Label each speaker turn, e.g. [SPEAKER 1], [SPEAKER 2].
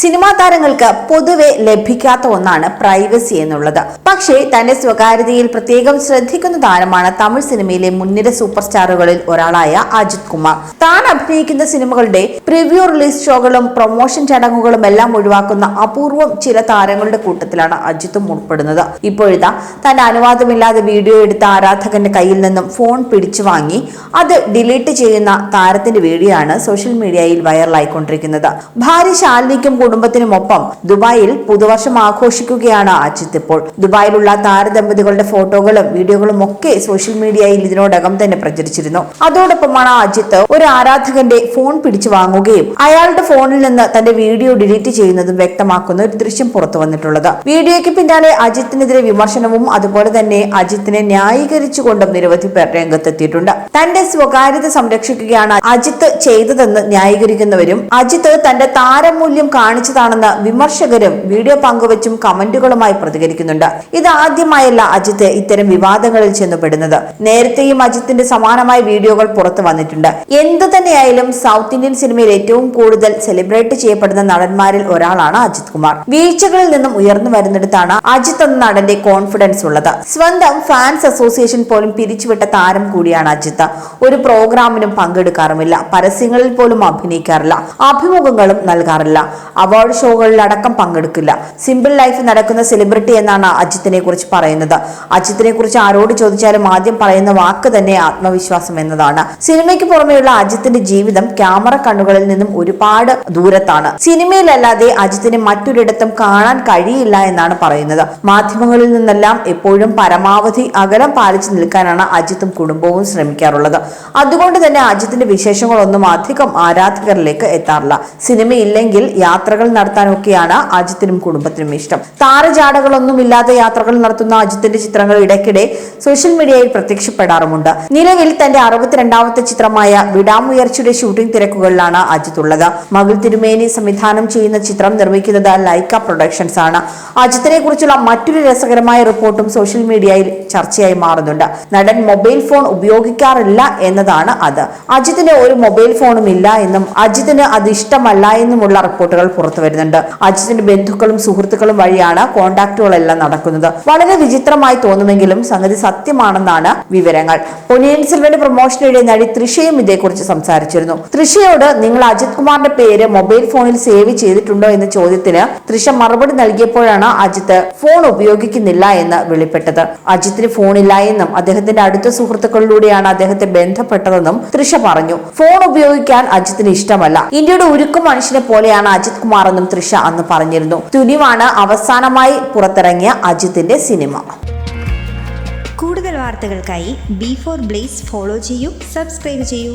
[SPEAKER 1] Cinema താരങ്ങൾക്ക് പൊതുവെ ലഭിക്കാത്ത ഒന്നാണ് പ്രൈവസി എന്നുള്ളത്. പക്ഷേ തന്റെ സ്വകാര്യതയിൽ പ്രത്യേകം ശ്രദ്ധിക്കുന്ന താരമാണ് തമിഴ് സിനിമയിലെ മുൻനിര സൂപ്പർ സ്റ്റാറുകളിൽ ഒരാളായ അജിത് കുമാർ. താൻ അഭിനയിക്കുന്ന സിനിമകളുടെ പ്രിവ്യൂ റിലീസ് ഷോകളും പ്രൊമോഷൻ ചടങ്ങുകളും എല്ലാം ഒഴിവാക്കുന്ന അപൂർവം ചില താരങ്ങളുടെ കൂട്ടത്തിലാണ് അജിത്തും ഉൾപ്പെടുന്നത്. ഇപ്പോഴിതാ തന്റെ അനുവാദമില്ലാതെ വീഡിയോ എടുത്ത ആരാധകന്റെ കയ്യിൽ നിന്നും ഫോൺ പിടിച്ചു വാങ്ങി അത് ഡിലീറ്റ് ചെയ്യുന്ന താരത്തിന്റെ വീഡിയോ ആണ് സോഷ്യൽ മീഡിയയിൽ വൈറലായിക്കൊണ്ടിരിക്കുന്നത്. ഭാര്യ ശാലിനിക്കും കുടുംബത്തിനുമൊപ്പം ദുബായിൽ പുതുവർഷം ആഘോഷിക്കുകയാണ് അജിത്ത് ഇപ്പോൾ. ദുബായിലുള്ള താരദമ്പതികളുടെ ഫോട്ടോകളും വീഡിയോകളും ഒക്കെ സോഷ്യൽ മീഡിയയിൽ ഇതിനോടകം തന്നെ പ്രചരിച്ചിരുന്നു. അതോടൊപ്പമാണ് അജിത്ത് ഒരു ആരാധകന്റെ ഫോൺ പിടിച്ചു വാങ്ങുകയും അയാളുടെ ഫോണിൽ നിന്ന് തന്റെ വീഡിയോ ഡിലീറ്റ് ചെയ്യുന്നതും വ്യക്തമാക്കുന്ന ഒരു ദൃശ്യം പുറത്തു വന്നിട്ടുള്ളത്. വീഡിയോയ്ക്ക് പിന്നാലെ അജിത്തിനെതിരെ വിമർശനവും അതുപോലെ തന്നെ അജിത്തിനെ ന്യായീകരിച്ചുകൊണ്ടും നിരവധി പേർ രംഗത്തെത്തിയിട്ടുണ്ട്. തന്റെ സ്വകാര്യത സംരക്ഷിക്കുകയാണ് അജിത്ത് ചെയ്തതെന്ന് ന്യായീകരിക്കുന്നവരും അജിത്ത് തന്റെ താരമൂല്യം കാണിച്ചതാണെന്ന് വിമർശകരും വീഡിയോ പങ്കുവച്ചും കമന്റുകളുമായി പ്രതികരിക്കുന്നുണ്ട്. ഇത് ആദ്യമായല്ല അജിത്ത് ഇത്തരം വിവാദങ്ങളിൽ ചെന്നുപെടുന്നത്. നേരത്തെയും അജിത്തിന്റെ സമാനമായ വീഡിയോകൾ പുറത്തു വന്നിട്ടുണ്ട്. എന്തു തന്നെയായാലും സൗത്ത് ഇന്ത്യൻ സിനിമയിൽ ഏറ്റവും കൂടുതൽ സെലിബ്രേറ്റ് ചെയ്യപ്പെടുന്ന നടന്മാരിൽ ഒരാളാണ് അജിത് കുമാർ. വീഴ്ചകളിൽ നിന്നും ഉയർന്നു വരുന്നിടത്താണ് അജിത് എന്ന നടന്റെ കോൺഫിഡൻസ് ഉള്ളത്. സ്വന്തം ഫാൻസ് അസോസിയേഷൻ പോലും പിരിച്ചുവിട്ട താരം കൂടിയാണ് അജിത്ത്. ഒരു പ്രോഗ്രാമിനും പങ്കെടുക്കാറുമില്ല. പരസ്യങ്ങളിൽ പോലും അഭിനയിക്കാറില്ല. അഭിമുഖങ്ങളും നൽകാറില്ല. അവാർഡ് ഷോകളിൽ അടക്കം പങ്കെടുക്കില്ല. സിമ്പിൾ ലൈഫ് നടക്കുന്ന സെലിബ്രിറ്റി എന്നാണ് അജിത്തിനെ കുറിച്ച് പറയുന്നത്. അജിത്തിനെ കുറിച്ച് ആരോട് ചോദിച്ചാലും ആദ്യം പറയുന്ന വാക്ക് തന്നെ ആത്മവിശ്വാസം എന്നതാണ്. സിനിമയ്ക്ക് പുറമെയുള്ള അജിത്തിന്റെ ജീവിതം ക്യാമറ കണ്ണുകളിൽ നിന്നും ഒരുപാട് ദൂരത്താണ്. സിനിമയിലല്ലാതെ അജിത്തിനെ മറ്റൊരിടത്തും കാണാൻ കഴിയില്ല എന്നാണ് പറയുന്നത്. മാധ്യമങ്ങളിൽ നിന്നെല്ലാം എപ്പോഴും പരമാവധി അകലം പാലിച്ചു നിൽക്കാനാണ് അജിത്തും കുടുംബവും ശ്രമിക്കാറുള്ളത്. അതുകൊണ്ട് തന്നെ അജിത്തിന്റെ വിശേഷങ്ങളൊന്നും അധികം ആരാധകരിലേക്ക് എത്താറില്ല. സിനിമയില്ലെങ്കിൽ യാത്രകൾ നടത്താനൊക്കെയാണ് അജിത്തിനും കുടുംബത്തിനും ഇഷ്ടം. താരജാടകളൊന്നും ഇല്ലാതെ യാത്രകൾ നടത്തുന്ന അജിത്തിന്റെ ചിത്രങ്ങൾ ഇടയ്ക്കിടെ സോഷ്യൽ മീഡിയയിൽ പ്രത്യക്ഷപ്പെടാറുമുണ്ട്. നിലവിൽ തന്റെ അറുപത്തിരണ്ടാമത്തെ ചിത്രമായ വിടാമുയർച്ചയുടെ ഷൂട്ടിംഗ് തിരക്കുകളിലാണ് അജിത് ഉള്ളത് മകൾ തിരുമേനി സംവിധാനം ചെയ്യുന്ന ചിത്രം നിർമ്മിക്കുന്നത് ലൈക്ക പ്രൊഡക്ഷൻസ് ആണ്. അജിത്തിനെ കുറിച്ചുള്ള മറ്റൊരു രസകരമായ റിപ്പോർട്ടും സോഷ്യൽ മീഡിയയിൽ ചർച്ചയായി മാറുന്നുണ്ട്. നടൻ മൊബൈൽ ഫോൺ ഉപയോഗിക്കാറില്ല എന്നതാണ് അത്. അജിത്തിന് ഒരു മൊബൈൽ ഫോണും ഇല്ല എന്നും അജിത്തിന് അത് ഇഷ്ടമല്ല എന്നുമുള്ള റിപ്പോർട്ടുകൾ പുറത്തു വരുന്നുണ്ട്. അജിത്തിന്റെ ബന്ധുക്കളും സുഹൃത്തുക്കളും വഴിയാണ് കോണ്ടാക്ടുകളെല്ലാം നടക്കുന്നത്. വളരെ വിചിത്രമായി തോന്നുമെങ്കിലും സംഗതി സത്യമാണെന്നാണ് വിവരങ്ങൾ. പൊനിയൻ സെൽവന്റെ പ്രൊമോഷനിടെ നടി തൃഷയും ഇതേക്കുറിച്ച് സംസാരിച്ചിരുന്നു. തൃഷയോട് നിങ്ങൾ അജിത് കുമാറിന്റെ പേര് മൊബൈൽ ഫോണിൽ സേവ് ചെയ്തിട്ടുണ്ടോ? എന്ന ചോദ്യത്തിന് തൃഷ മറുപടി നൽകിയപ്പോഴാണ് അജിത്ത് ഫോൺ ഉപയോഗിക്കുന്നില്ല എന്ന് വെളിപ്പെട്ടത്. അജിത്തിന് ഫോണില്ല എന്നും അദ്ദേഹത്തിന്റെ അടുത്ത സുഹൃത്തുക്കളിലൂടെയാണ് അദ്ദേഹത്തെ ബന്ധപ്പെട്ടതെന്നും തൃഷ പറഞ്ഞു. ഫോൺ ഉപയോഗിക്കാൻ അജിത്തിന് ഇഷ്ടമല്ല. ഇന്ത്യയുടെ ഉരുക്കു മനുഷ്യനെ പോലെയാണ് അജിത് എന്നും തൃഷ അന്ന് പറഞ്ഞിരുന്നു. തുനിവാണ് അവസാനമായി പുറത്തിറങ്ങിയ അജിത്തിന്റെ സിനിമ.
[SPEAKER 2] കൂടുതൽ വാർത്തകൾക്കായി ബി ഫോർ ബ്ലേസ് ഫോളോ ചെയ്യൂ സബ്സ്ക്രൈബ് ചെയ്യൂ.